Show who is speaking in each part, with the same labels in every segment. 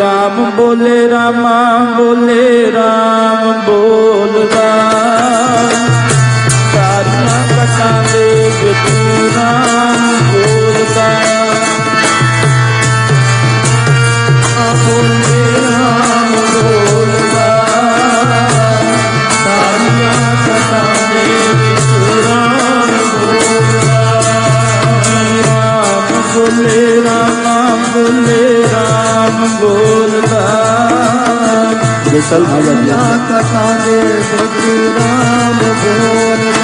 Speaker 1: রাম বলে রামা বলে রাম বলে ਬੋਲਦਾ।
Speaker 2: ਜਸਲ ਭਗਤ
Speaker 3: ਕਥਾ ਦੇ ਸਤਿ ਰਾਮ ਬੋਲਦਾ।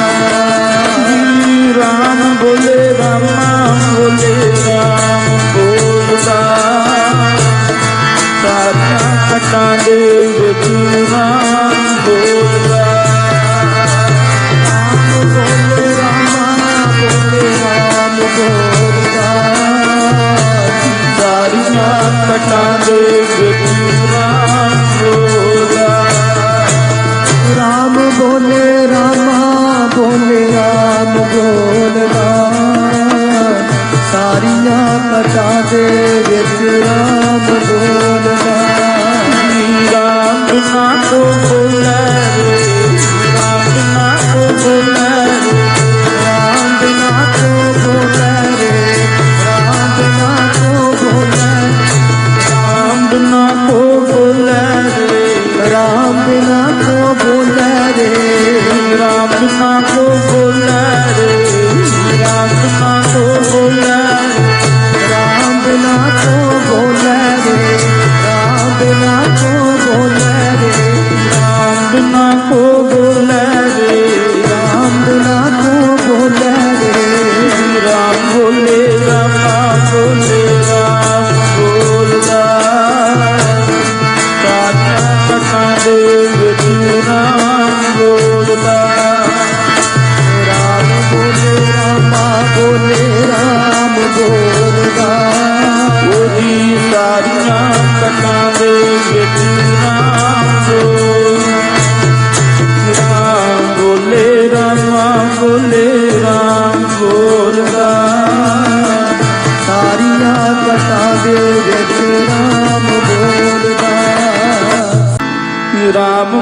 Speaker 1: ਕਟਾਂ ਦੇ ਵਿਚਾਰਾਂ ਹੋਦਾ
Speaker 3: ਰਾਮ ਬੋਲੇ, ਰਾਮਾ ਬੋਲੇ, ਰਾਮ ਬੋਲਦਾ
Speaker 1: ਸਾਰੀਆਂ ਕਟਾਂ ਦੇ ਵਿੱਚ ਰਾਮ
Speaker 3: ਬੋਲ। Oh, ਸੰਤਨਾਂ ਦੇ ਵਿੱਚ
Speaker 1: ਨਾਮ ਦੋ ਕਿਰਪਾ ਬੋਲੇ ਰਾਮਾ ਬੋਲੇ
Speaker 3: ਰਾਮ
Speaker 1: ਬੋਲਦਾ ਸਾਰੀਆਂ ਕਥਾ ਦੇ ਵਿੱਚ ਰਾਮ ਬੋਲਦਾ
Speaker 3: ਰਾਮ